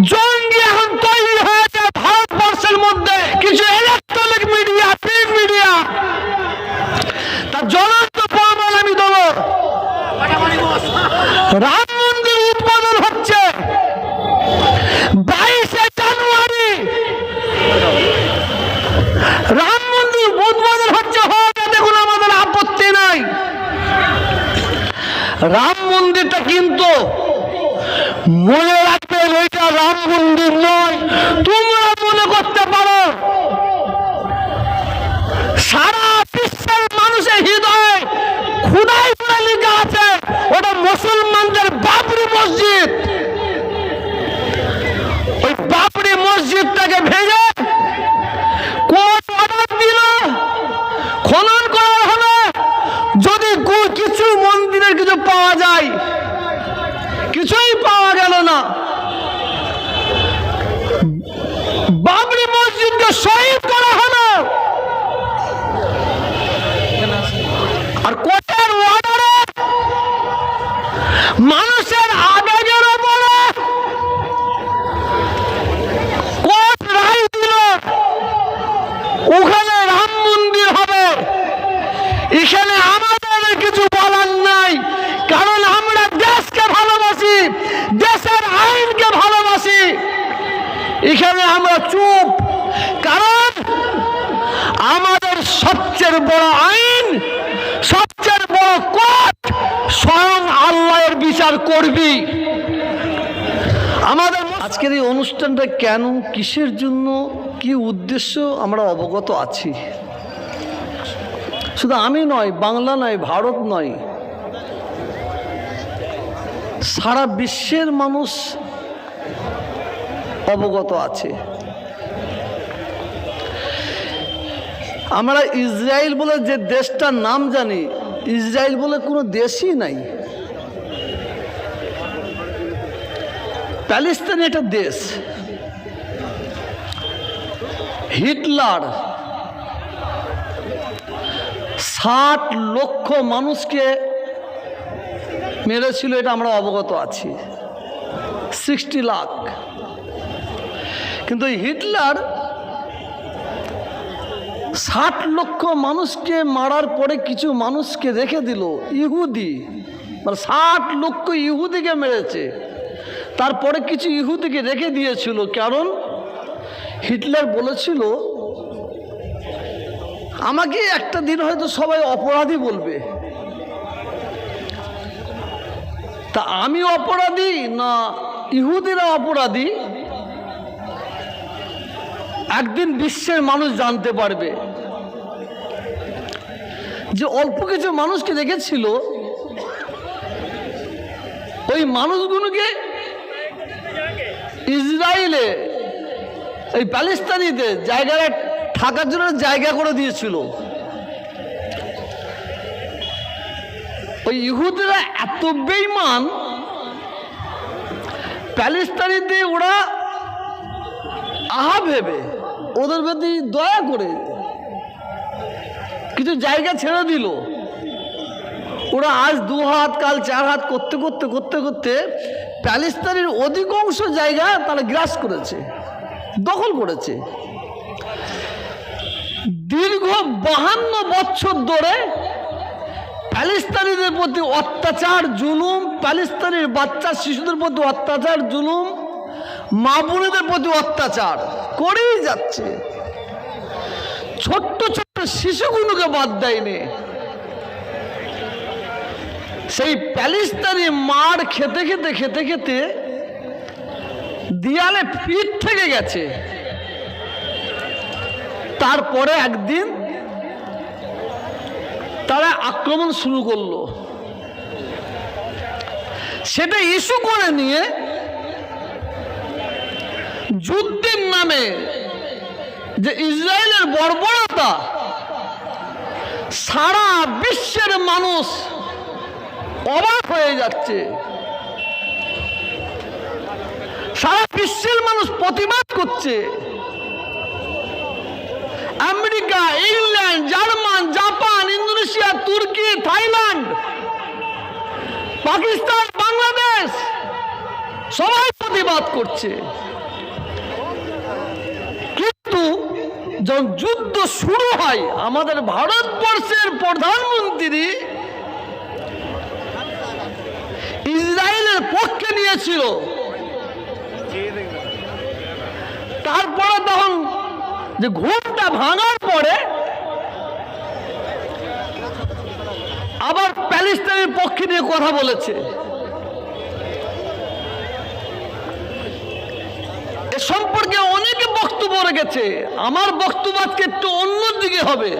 জঙ্গি এখন তৈরি হয়েছে ভারতবর্ষের মধ্যে। কিছু ইলেকট্রনিক মিডিয়া প্রিন্ট মিডিয়া তার জ্বলন্ত প্রমাণ আমি দেবো। রাম মন্দির উদ্বোধন হচ্ছে। বাইশে জানুয়ারি। রাম মন্দির উদ্বোধন হচ্ছে হোক দেখুন, আমাদের আপত্তি নাই। রাম মন্দিরটা কিন্তু মনে রাখবেন ওইটা রাম মন্দির নয় তোমরা মনে করতে পারো সারা বিশ্বের মানুষের হৃদয়ে খুদাই করে লিখা আছে ওটা মুসলমানদের বাবরি মসজিদ ওই বাবরি মসজিদটাকে ভেঙে কোর্ট অর্ডার দিল খনন করা হলো যদি কু- কিছু মন্দিরের কিছু পাওয়া যায়। কিছুই পাওয়া গেল না। এখানে আমরা চুপ। কারণ আমাদের সবচেয়ে বড় আইন, সবচেয়ে বড় কোর্ট স্বয়ং আল্লাহর বিচার করবি। আমাদের আজকের এই অনুষ্ঠানটা কেন, কিসের জন্য, কি উদ্দেশ্য আমরা অবগত আছি? শুধু আমি নয়, বাংলা নয়, ভারত নয়, সারা বিশ্বের মানুষ অবগত আছে। আমরা ইসরায়েল বলে যে দেশটার নাম জানি, ইসরায়েল বলে কোনো দেশই নাই। প্যালেস্তান একটা দেশ। হিটলার ষাট লক্ষ মানুষকে মেরেছিল, এটা আমরা অবগত আছি। সিক্সটি লাখ। কিন্তু হিটলার ষাট লক্ষ মানুষকে মারার পরে কিছু মানুষকে রেখে দিল, ইহুদি। মানে ষাট লক্ষ ইহুদিকে মেরেছে। তারপরে কিছু ইহুদিকে রেখে দিয়েছিল, কারণ হিটলার বলেছিল, আমাকে একটা দিন হয়তো সবাই অপরাধী বলবে। তা আমি অপরাধী না ইহুদিরা অপরাধী? একদিন বিশ্বের মানুষ জানতে পারবে যে অল্প কিছু মানুষকে দেখেছিল, ওই মানুষগুলোকে ইসরায়েলে এই প্যালেস্তানিতে জায়গাটা থাকার জন্য জায়গা করে দিয়েছিল। ওই ইহুদিরা এত বেইমান প্যালেস্তানিতে ওরা আহা ভেবে ওদের প্রতি দয়া করে কিছু জায়গা ছেড়ে দিল। ওরা আজ দু হাত, কাল চার হাত করতে করতে করতে করতে প্যালেস্তানের অধিকাংশ জায়গা তারা গ্রাস করেছে, দখল করেছে। দীর্ঘ বাহান্ন বছর ধরে প্যালেস্তানিদের প্রতি অত্যাচার, জুলুম, প্যালেস্তানের বাচ্চা, শিশুদের প্রতি অত্যাচার, জুলুম, মা বোনেদের প্রতি অত্যাচার। করেই যাচ্ছে। ছোট্ট ছোট্ট শিশুগুলোকে বাদ দেয়নি। সেই প্যালিস্তানি মার খেতে খেতে খেতে খেতে দিয়ালে পিঠ থেকে গেছে। তারপরে একদিন তারা আক্রমণ শুরু করল। সেটা ইস্যু করে নিয়ে যুদ্ধের নামে যে ইসরায়েলের বর্বরতা সারা বিশ্বের মানুষ অবাক হয়ে যাচ্ছে। সারা বিশ্বের মানুষ প্রতিবাদ করছে। America, England, German, Japan, Indonesia, তুর্কি, থাইল্যান্ড, পাকিস্তান, বাংলাদেশ সবাই প্রতিবাদ করছে। যখন যুদ্ধ শুরু হয়, আমাদের ভারতবর্ষের প্রধানমন্ত্রী ইসরায়েলের পক্ষে নিয়েছিল। তারপরে তখন যে ঘুমটা ভাঙার পরে আবার প্যালেস্টাইনের পক্ষে নিয়ে কথা বলেছে। এ সম্পর্কে অনেকে বক্তব্য রেখেছে। আমার বক্তব্য আজকে একটু অন্য দিকে হবে।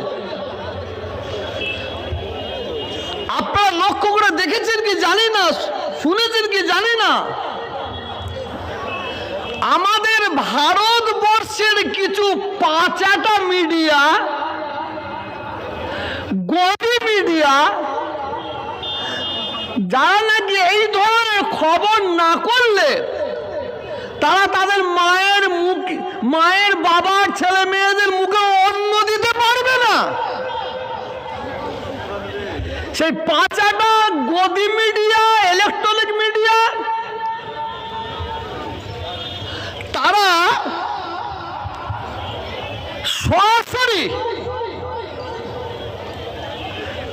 আপনারা লক্ষ্য করে দেখেছেন কি জানি না, শুনেছেন কি জানি না? আমাদের ভারতবর্ষের কিছু পাঁচাটা মিডিয়া, গদি মিডিয়া, যারা নাকি এই ধরনের খবর না করলে তারা তাদের মায়ের মুখ, মায়ের বাবার ছেলে মেয়েদের মুখে অন্ন দিতে পারবে না। সেই পাঁচাটা গদি মিডিয়া ইলেকট্রনিক মিডিয়া তারা সরাসরি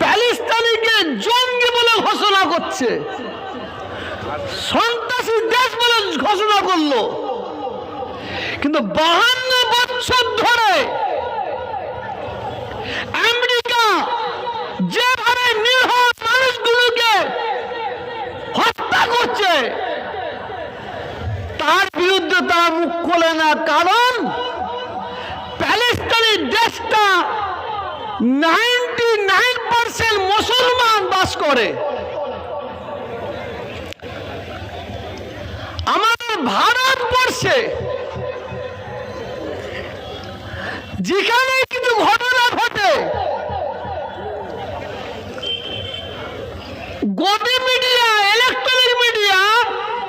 প্যালেস্তানিকে জঙ্গি বলে ঘোষণা করছে। দেশ বলে ঘোষণা করল। কিন্তু বাহান্ন বছর ধরে আমেরিকা যেভাবে নিরহ মানুষগুলোকে হত্যা করছে, তার বিরুদ্ধে তারা মুখ খোলে না, কারণ প্যালেস্তানি দেশটা নাইনটি নাইন পার্সেন্ট মুসলমান বাস করে আমাদের ভারতবর্ষে যেখানে কিন্তু ঘটনা ঘটে গদি মিডিয়া ইলেকট্রনিক মিডিয়া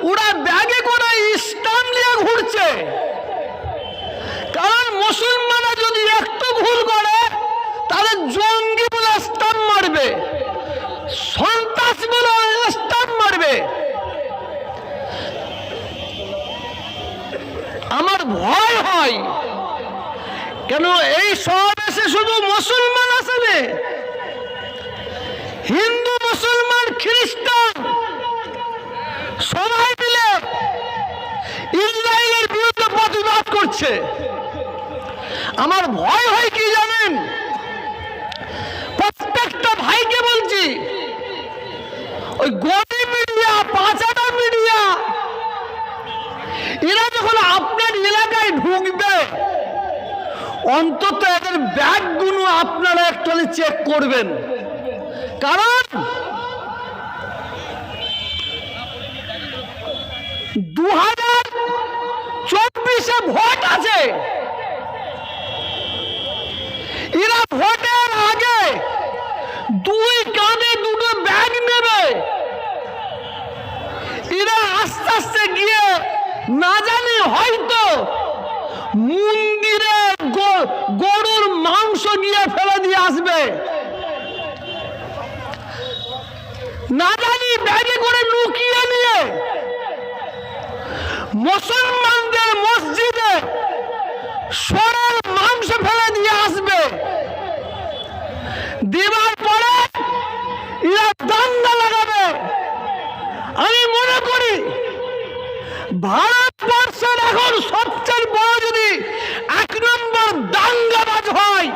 ওরা ব্যাগে করে ইসলাম নিয়ে ঘুরছে কারণ মুসলমানরা যদি একটু ভুল করে তাহলে জঙ্গি বলে স্টাম মারবে সন্ত্রাস বলে স্টাম মারবে আমার হয়। কেন এই সমাবেশে শুধু মুসলমান আসেনি হিন্দু, মুসলমান, খ্রিস্টান সবাই মিলে ইসরায়েলের বিরুদ্ধে প্রতিবাদ করছে। আমার ভয় হয় কি জানেন? প্রত্যেকটা ভাইকে বলছি, ওই গদি মিডিয়া পাঁচাটা মিডিয়া এরা যখন আপনার এলাকায় ঢুকবে অন্তত এদের ব্যাগগুলো আপনারা একটু চেক করবেন। কারণ দু হাজার চব্বিশে ভোট আছে। এরা ভোটের আগে দুই কাঁধে দুটো ব্যাগ নেবে। এরা আস্তে আস্তে গিয়ে না জানি হয়তো মন্দিরে গ- গরুর মাংস গিয়ে ফেলে দিয়ে আসবে। না জানি ব্যাগে করে লুকিয়ে নিয়ে মুসলমানদের মসজিদে সরের মাংস ফেলে দিয়ে আসবে। দেওয়ার পরে এরা দাঙ্গা লাগাবে আমি মনে করি ভারতবর্ষের এখন সবচেয়ে বড় যদি এক নম্বর দাঙ্গাবাজ হয়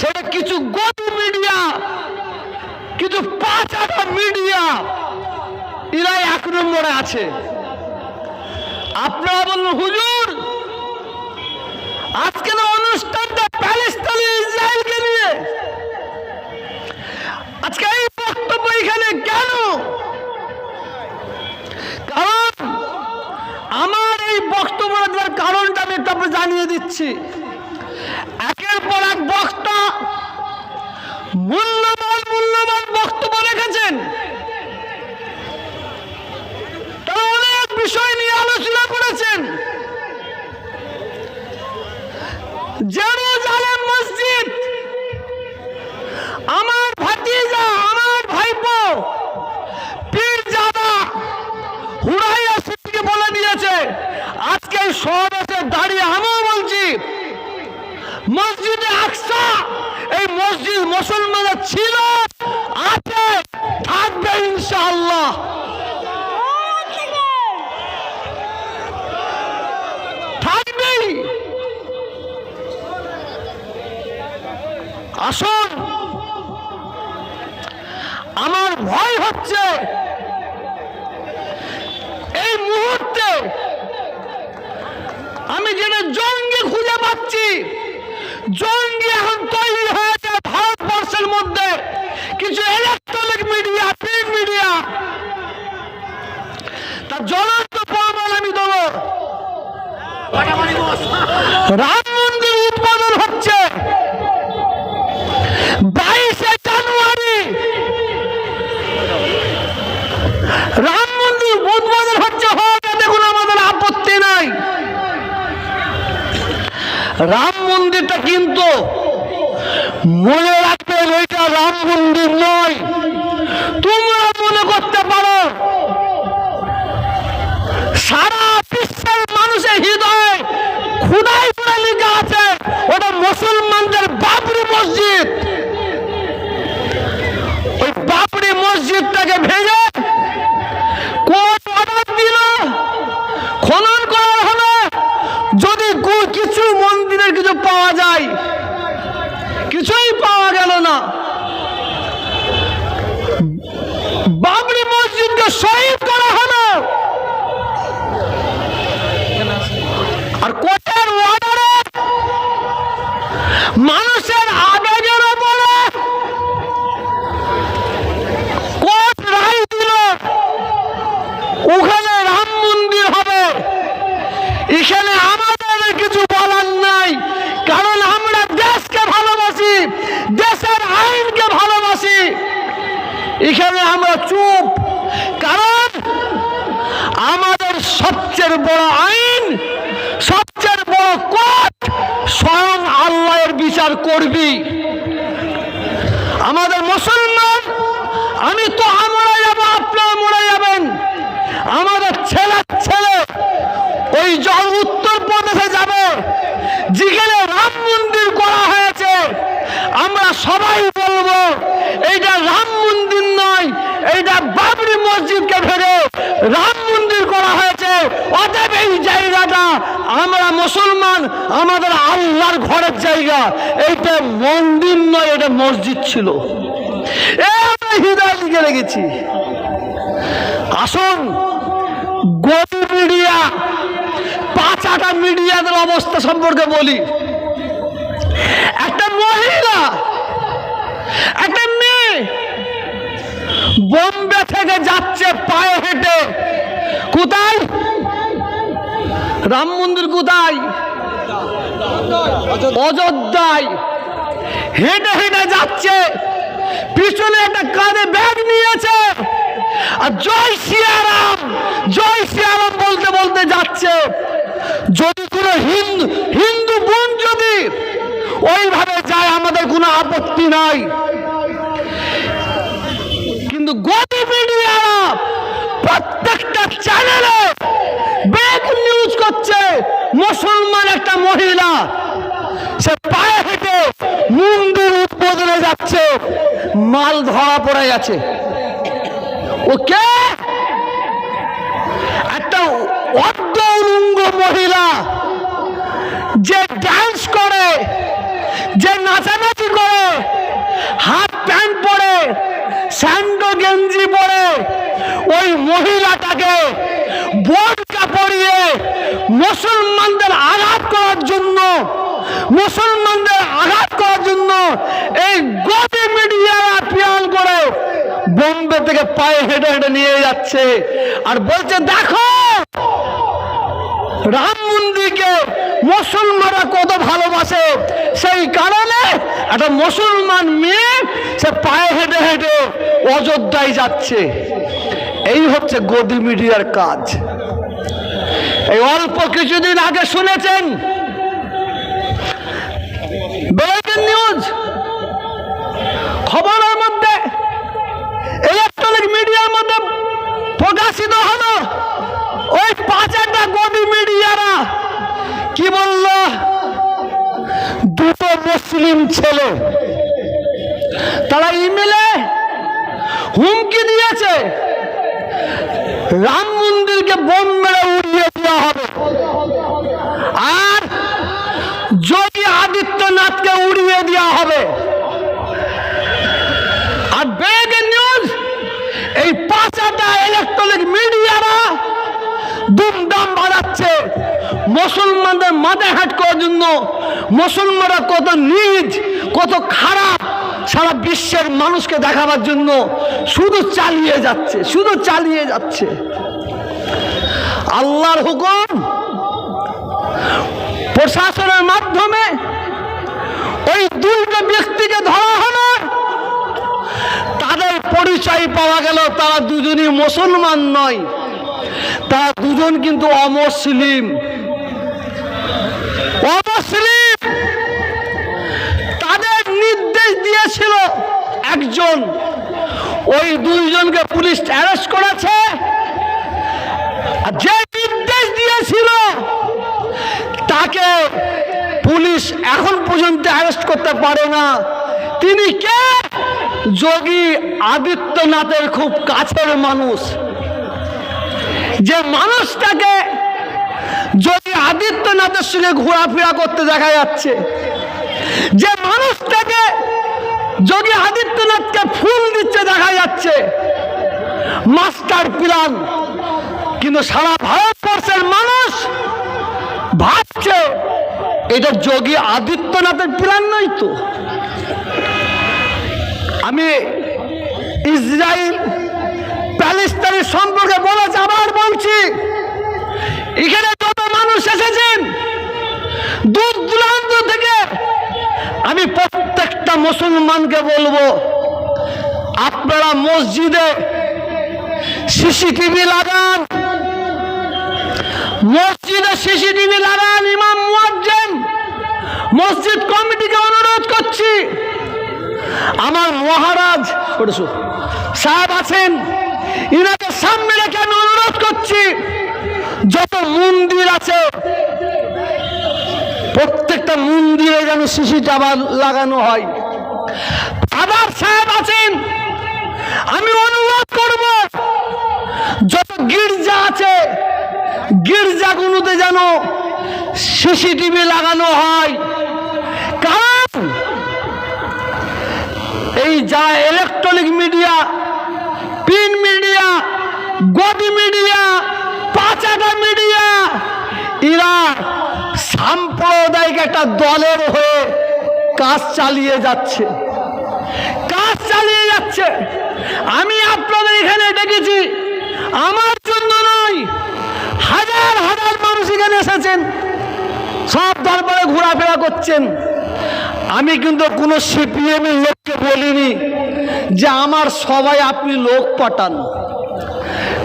সেটা কিছু গতি মিডিয়া এরাই এক নম্বরে আছে। আপনারা বলুন আজকের অনুষ্ঠানটা প্যালেস্তানি ইসরায়েলকে নিয়ে? আজকে এই বক্তব্য এখানে কেন? আমার এই বক্তব্য দেওয়ার কারণটা আমি জানিয়ে দিচ্ছি। একের পর এক সবচেয়ে বড় আইন, সবচেয়ে বড় কোর্ট স্বয়ং আল্লাহের বিচার করবি। আমাদের মুসলমান, আমি তো আমরা যাব আপনারা মরে যাবেন। আমাদের ছেলের ছেলে, ওই জল উত্তর প্রদেশে যাবে যেখানে রাম মন্দির করা হয়েছে আমরা সবাই বলব এইটা রাম মন্দির নয় এইটা বাবরি মসজিদকে ফেরে রাম মন্দির করা হয়েছে অতএব এই জায়গাটা আমরা মুসলমান আমাদের আল্লাহর ঘরের জায়গা। এইটা মন্দির নয়, এটা মসজিদ ছিল। হৃদয় লিখে রেখেছি আসুন গদি মিডিয়া, পাঁচাটা মিডিয়াদের অবস্থা সম্পর্কে বলি। একটা মহিলা, একটা মেয়ে বোম্বে থেকে যাচ্ছে পায়ে হেঁটে। কোথায়? রাম মন্দির কোথায়? অযোধ্যায়। হেঁটে হেঁটে যাচ্ছে। পিছনে একটা কাঁধে ব্যাগ নিয়েছে। আর জয় সিয়ারাম জয় সিয়ারাম বলতে বলতে যাচ্ছে। যদি কোনো হিন্দু হিন্দু বোন যদি ওইভাবে যায়, আমাদের কোনো আপত্তি নাই। কিন্তু গদি মিডিয়ারা প্রত্যেকটা চ্যানেলে মুসলমান একটা মহিলা, সে পায়ে হেঁটে মন্দির উদ্বোধনে যাচ্ছে, মাল ধরা পড়ে গেছে। ও কে? একটা অর্ধ উলঙ্গ মহিলা, যে ডান্স করে, যে নাচানাচি করে, হাফ প্যান্ট পরে, স্যান্ডো গেঞ্জি পরে, ওই মহিলাটাকে বোরকা পরিয়ে মুসলমানদের আঘাত করার জন্য, মুসলমানদের আঘাত করার জন্য এই গদি মিডিয়ারা পিয়াল করে বোম্বে থেকে পায়ে হেঁটে হেঁটে নিয়ে যাচ্ছে। আর বলছে, দেখো, রাম মন্দিরকে মুসলমানরা কত ভালোবাসে। সেই কারণে একটা মুসলমান মেয়ে, সে পায়ে হেঁটে হেঁটে অযোধ্যায় যাচ্ছে। এই হচ্ছে গদি মিডিয়ার কাজ। এই অল্প কিছুদিন আগে শুনেছেন। নিউজ খবরের মধ্যে ইলেকট্রনিক মিডিয়ার মধ্যে প্রকাশিত হলো ওই পাঁচ একটা গদি মিডিয়ারা ছেলে তারা ইমেলে হুমকি দিয়েছে রাম মন্দিরকে বোম মেরে উড়িয়ে দেওয়া হবে আর যোগী আদিত্যনাথকে উড়িয়ে দেওয়া হবে আর বেগ নিউজ এই পাঁচাটা ইলেকট্রনিক মিডিয়ারা দুমদাম বাড়াচ্ছে হাট করার জন্য মুসলমানরা কত নিজ, কত খারাপ সারা বিশ্বের মানুষকে দেখাবার জন্য শুধু চালিয়ে যাচ্ছে, শুধু চালিয়ে যাচ্ছে। আল্লাহর হুকুম প্রশাসনের মাধ্যমে ওই দুইটা ব্যক্তিকে ধরা হলো। তাদের পরিচয় পাওয়া গেল, তারা দুজনই মুসলমান নয়। তারা দুজন কিন্তু অমুসলিম। অমুসলিম তাদের নির্দেশ দিয়েছিল একজন। ওই দুইজনকে পুলিশ অ্যারেস্ট করেছে। যে নির্দেশ দিয়েছিল, তাকে পুলিশ এখন পর্যন্ত অ্যারেস্ট করতে পারে না। তিনি কে? যোগী আদিত্যনাথের খুব কাছের মানুষ। যে মানুষটাকে যোগী আদিত্যনাথের সঙ্গে ঘোরাফেরা করতে দেখা যাচ্ছে। যে মানুষটাকে যোগী আদিত্যনাথকে ফুল দিচ্ছে দেখা যাচ্ছে, মাস্টার প্ল্যান। কিন্তু সারা ভারতবর্ষের মানুষ ভাবছে, এটা যোগী আদিত্যনাথের প্ল্যান নয় তো? আমি ইসরায়েল প্যালেস্তানের সম্পর্কে বলেছি আবার বলছি, এখানে এসেছেন দূর দূরান্ত থেকে আমি প্রত্যেকটা মুসলমানকে বলব, আপনারা মসজিদে সিসিটিভি লাগান। মসজিদে সিসিটিভি লাগান, ইমাম মুয়াজ্জিন। মসজিদ কমিটিকে অনুরোধ করছি। আমার মহারাজ সাহেব আছেন, ইনাকে সামনে রেখে আমি অনুরোধ করছি যত মন্দির আছে, প্রত্যেকটা মন্দিরে যেন সিসি টাবার লাগানো হয়। আবার সাহেব আছেন, আমি অনুরোধ করব, যত গির্জা আছে, গির্জাগুলোতে যেন সিসিটিভি লাগানো হয়। কারণ, এই যা ইলেকট্রনিক মিডিয়া প্রিন্ট মিডিয়া গদি মিডিয়া পাঁচাটা মিডিয়া। এরা সাম্প্রদায়িক একটা দলের হয়ে কাজ চালিয়ে যাচ্ছে। কাজ চালিয়ে যাচ্ছে। আমি আপনাদের এখানে ডেকেছি। আমার জন্য নয়, হাজার হাজার মানুষ এখানে এসেছেন। সব দরবারে ঘোরাফেরা করছেন। আমি কিন্তু কোনো সিপিএমের লোককে বলিনি যে আমার সবাই আপনি লোক পাঠান।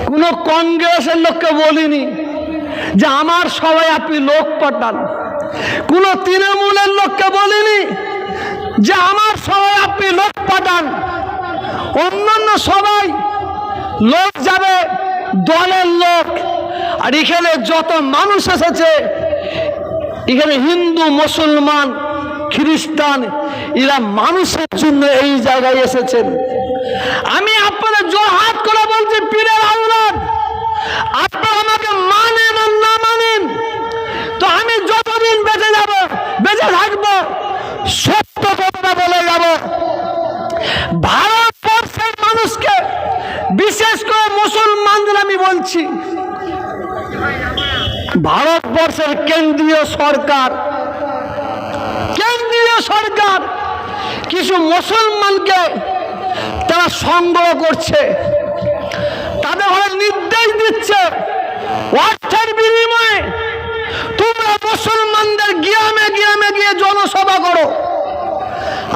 কোনো কংগ্রেসের লোককে বলিনি যে আমার সবাই আপনি লোক পাঠান। কোনো তৃণমূলের লোককে বলিনি যে আমার সবাই আপনি লোক পাঠান। অন্যান্য সবাই লোক যাবে, দলের লোক। আর এখানে যত মানুষ এসেছে, এখানে হিন্দু, মুসলমান, খ্রিস্টান, এরা মানুষের জন্য এই জায়গায় এসেছেন। আমি জোর হাত করে বলছি, পীরের আওলাদ আপনারা আমাকে মানেন আর না মানেন? তো আমি যতদিন বেঁচে যাব, বেঁচে থাকব, সত্য কথা বলে যাব। ভারতবর্ষের মানুষকে বিশেষ করে মুসলমানদের আমি বলছি, ভারতবর্ষের কেন্দ্রীয় সরকার কেন্দ্রীয় সরকার কিছু মুসলমানকে তারা সংগ্রহ করছে। তাদের ঘরে নির্দেশ দিচ্ছে। অর্থের বিনিময়ে তোমরা মুসলমানদের গ্রামে গ্রামে গিয়ে জনসভা করো।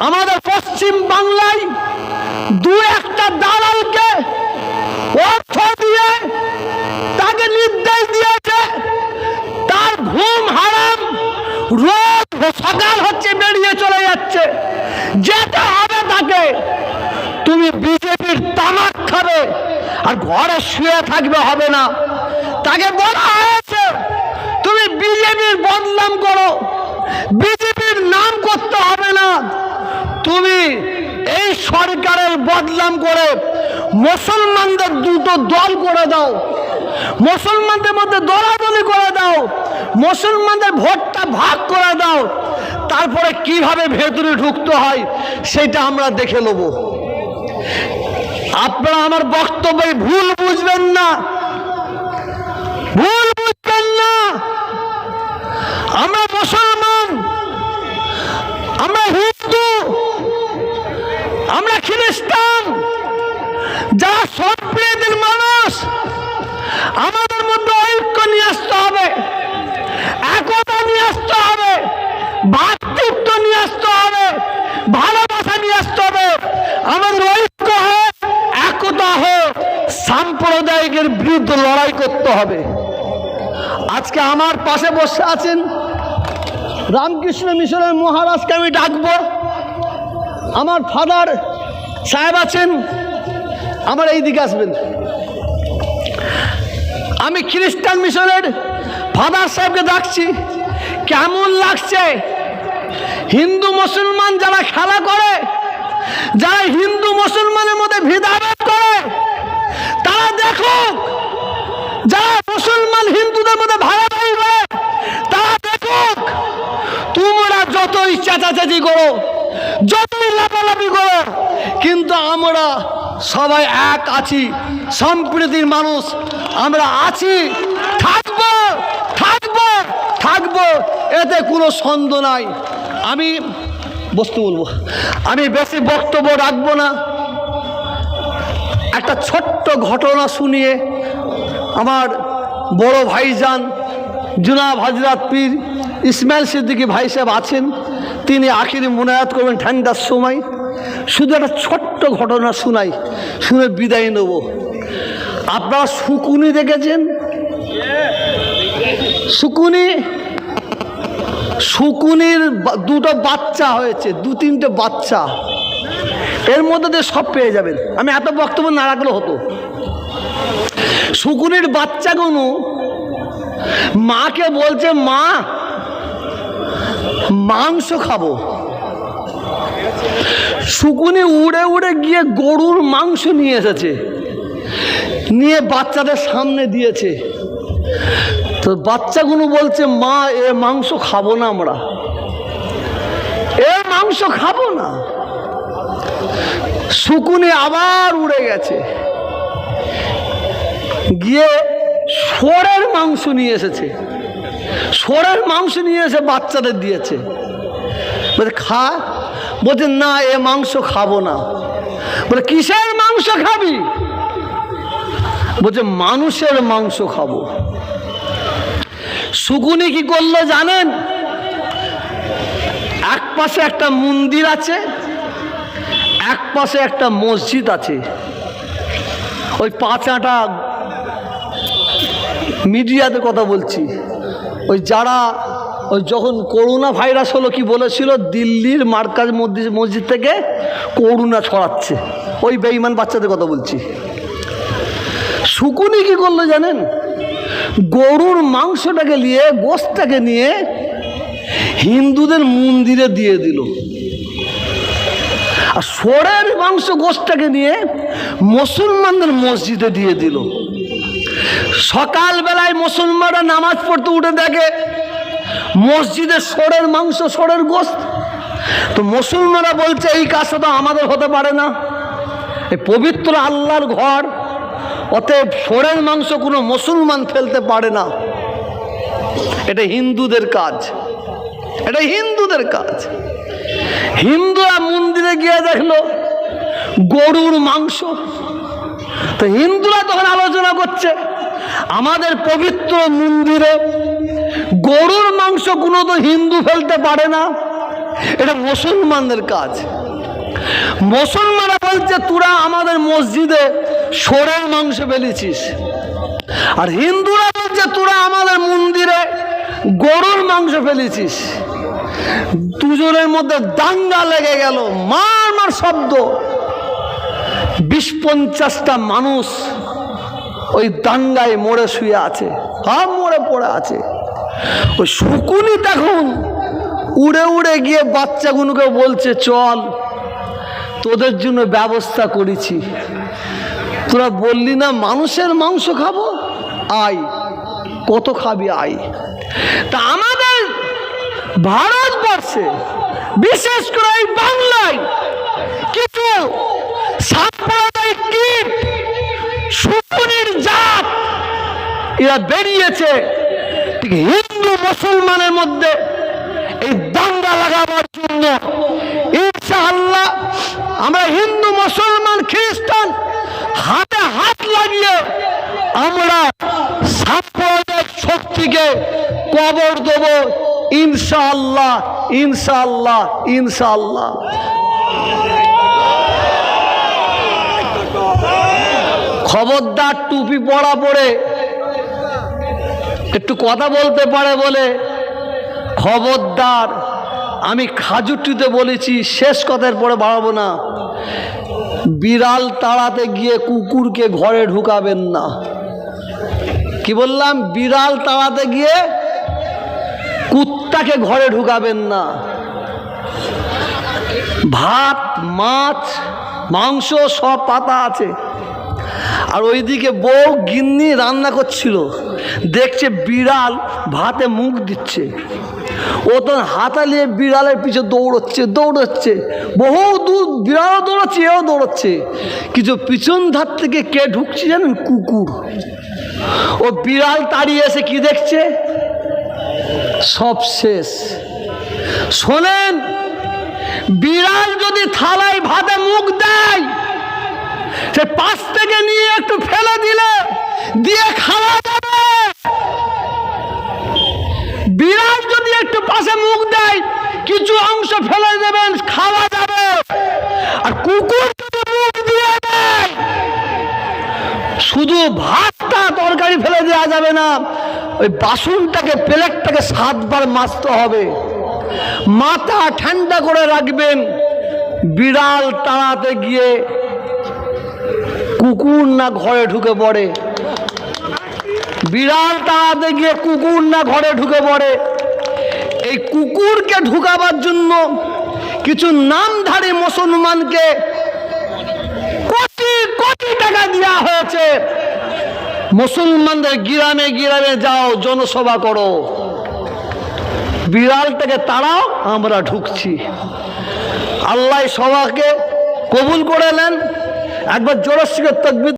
আমাদের পশ্চিম বাংলায় দু একটা দালালকে অর্থ দিয়ে তাকে নির্দেশ দিয়েছে। তার ঘুম হারাম রোজ সকাল হচ্ছে বেরিয়ে চলে যাচ্ছে। যেতে থাকে তুমি বিজেপির তামাক খাবে আর ঘরে শুয়ে থাকবে হবে না। তাকে বলা হয়েছে, তুমি বিজেপির বদনাম করো, বিজেপির নাম করতে হবে না। তুমি এই সরকারের বদনাম করে মুসলমানদের দুটো দল করে দাও, মুসলমানদের মধ্যে দলাদলি করে দাও, মুসলমানদের ভোটটা ভাগ করে দাও তারপরে কীভাবে ভেতরে ঢুকতে হয় সেটা আমরা দেখে নেব। আপনারা আমার বক্তব্যে ভুল বুঝবেন না। ভুল বুঝবেন না। আমরা মুসলমান, আমরা হিন্দু, আমরা খ্রিস্টান, যারা সম্প্রীতির মানুষ, আমাদের মধ্যে ঐক্য নিয়ে আসতে হবে, একতা নিয়ে আসতে হবে হবে ভালোবাসা নিয়ে আসতে হবে। আমাদের ঐক্য হোক একতা হোক সাম্প্রদায়িকের বিরুদ্ধে লড়াই করতে হবে। আজকে আমার পাশে বসে আছেন রামকৃষ্ণ মিশনের মহারাজকে আমি ডাকবো। আমার ফাদার সাহেব আছেন, আমার এই দিকে আসবেন। আমি খ্রিস্টান মিশনের ফাদার সাহেবকে ডাকছি। কেমন লাগছে? হিন্দু মুসলমান যারা খেলা করে, যারা হিন্দু মুসলমানের মধ্যে ভেদাভেদ করে, তারা দেখুক, যারা মুসলমান হিন্দুদের মধ্যে ভাগাভাগি করে, তারা দেখুক, তোমরা যতই চেঁচাচেঁচি করো, যতই লাফালাফি করো, কিন্তু আমরা সবাই এক আছি, সম্প্রীতির মানুষ, আমরা আছি, থাকব থাকব থাকব, এতে কোনো সন্দেহ নাই। আমি বস্তু বলব। আমি বেশি বক্তব্য রাখব না। একটা ছোট্ট ঘটনা শুনিয়ে আমার বড় ভাইজান জুনাব হাজরাত পীর ইসমাইল সিদ্দিকী ভাই সাহেব আছেন। তিনি আখিরি মুনায়াত করবেন ঠান্ডার সময়। শুধু একটা ছোট্ট ঘটনা শোনাই, শুনে বিদায় নেব। আপনারা শুকুনি দেখেছেন? শুকুনি শুকুনির দুটো বাচ্চা হয়েছে, দু তিনটে বাচ্চা। এর মধ্যে দিয়ে সব পেয়ে যাবেন। আমি এত বক্তব্য না রাখলে হতো। শুকুনির বাচ্চাগুলো মাকে বলছে, মা, মাংস খাব। শুকুনি উড়ে উড়ে গিয়ে গরুর মাংস নিয়ে এসেছে। নিয়ে বাচ্চাদের সামনে দিয়েছে। তো বাচ্চাগুলো বলছে, মা, এ মাংস খাব না আমরা। এ মাংস খাব না। শুকুনি আবার উড়ে গেছে। গিয়ে সোরের মাংস নিয়ে এসেছে। সোরের মাংস নিয়ে এসে বাচ্চাদের দিয়েছে। বলে খা। বলছে, না, এ মাংস খাব না। বলে কিসের মাংস খাবি? বলছে, মানুষের মাংস খাব। সুগুনি কি করল জানেন? এক পাশে একটা মন্দির আছে, এক পাশে একটা মসজিদ আছে। ওই পাঁচ পাঁচাটা মিডিয়াতে কথা বলছি। ওই যারা ওই যখন করোনা ভাইরাস হলো কি বলেছিল, দিল্লির মার্কাজ মসজিদ থেকে করোনা ছড়াচ্ছে। ওই বেইমান বাচ্চাদের কথা বলছি। শুকুনি কি করল জানেন? গরুর মাংসটাকে নিয়ে গোস্তটাকে নিয়ে হিন্দুদের মন্দিরে দিয়ে দিল। আর সোরের মাংস গোস্তটাকে নিয়ে মুসলমানদের মসজিদে দিয়ে দিল। সকালবেলায় মুসলমানরা নামাজ পড়তে উঠে দেখে, মসজিদে সোরের মাংস, সোরের গোস্ত তো মুসলমানরা বলছে, এই কাজটা তো আমাদের হতে পারে না। এই পবিত্র আল্লাহর ঘর অতএব সোরের মাংস কোনো মুসলমান ফেলতে পারে না। এটা হিন্দুদের কাজ। এটা হিন্দুদের কাজ। হিন্দুরা মন্দিরে গিয়ে দেখল গরুর মাংস। তো হিন্দুরা তখন আলোচনা করছে, আমাদের পবিত্র মন্দিরে গরুর মাংস কোনো তো হিন্দু ফেলতে পারে না। এটা মুসলমানদের কাজ। মুসলমানরা বলছে, তোরা আমাদের মসজিদে সোরের মাংস ফেলেছিস আর হিন্দুরা বলছে, তোরা আমাদের মন্দিরে গরুর মাংস ফেলেছিস। দুজনের মধ্যে দাঙ্গা লেগে গেল, মার মার শব্দ। বিশ পঞ্চাশটা মানুষ ওই দাঙ্গায় মরে শুয়ে আছে, সব মরে পড়ে আছে। ওই শকুনি তখন উড়ে উড়ে গিয়ে বাচ্চাগুলোকে বলছে, চল, তোদের জন্য ব্যবস্থা করেছি। তোরা বললি না, মানুষের মাংস খাব? আয়, কত খাবি আয়? তা আমাদের ভারতবর্ষে বিশেষ করে এই বাংলায়, কিছু জাত, এরা বেরিয়েছে ঠিক হিন্দু, মুসলমানের মধ্যে এই দাঙ্গা লাগাবার জন্য। ইনশাআল্লাহ আমরা হিন্দু, মুসলমান, খ্রিস্টান হাতে হাত লাগিয়ে আমরা সাম্প্রদায়িক শক্তিকে কবর দেব। ইনশাআল্লাহ ইনশাআল্লাহ ইনশাআল্লাহ। খবরদার টুপি পরা পড়ে একটু কথা বলতে পারে বলে, খবরদার, আমি খাজুটিতে বলেছি, শেষ কথার পরে বাড়াবো না। বিড়াল তাড়াতে গিয়ে কুকুরকে ঘরে ঢুকাবেন না। কি বললাম? বিড়াল তাড়াতে গিয়ে কুত্তাকে ঘরে ঢুকাবেন না। ভাত, মাছ, মাংস সব পাতা আছে। আর ওইদিকে বউ গিন্নি রান্না করছিল। দেখছে বিড়াল ভাতে মুখ দিচ্ছে। ও তো হাতালিয়ে বিড়ালের পিছে দৌড়চ্ছে দৌড়চ্ছে। বহু দূর বিড়ালও দৌড়চ্ছে, এও দৌড়চ্ছে। কিছু পিছন ধার থেকে কে ঢুকছে জানেন? কুকুর। ও বিড়াল তাড়িয়ে এসে কি দেখছে? সব শেষ। শোনেন, বিড়াল যদি থালায় ভাতে মুখ দেয়, সে পাশ থেকে নিয়ে একটু ফেলে দিলে, দিয়ে খাওয়া যাবে। বিড়াল যদি একটু পাশে মুখ দেয়, কিছু অংশ ফেলে দেবেন, খাওয়া যাবে। আর কুকুর যদি মুখ দিয়ে দেয়, শুধু ভাতটা তরকারি ফেলে দেওয়া যাবে না, ওই বাসনটাকে, প্লেটটাকে সাতবার মাজতে হবে। মাথা ঠান্ডা করে রাখবেন, বিড়াল তাড়াতে গিয়ে কুকুর না ঘরে ঢুকে পড়ে। বিড়াল তাড়াতে গিয়ে কুকুর না ঘরে ঢুকে পড়ে। এই কুকুরকে ঢুকাবার জন্য কিছু নামধারী মুসলমানকে কোটি কোটি টাকা দেওয়া হয়েছে। মুসলমানদের গ্রামে গ্রামে যাও, জনসভা করো। বিড়ালটাকে তাড়াও, আমরা ঢুকছি। আল্লাহ সবাকে কবুল করে নেন। একবার জোরস্বীকে তকবির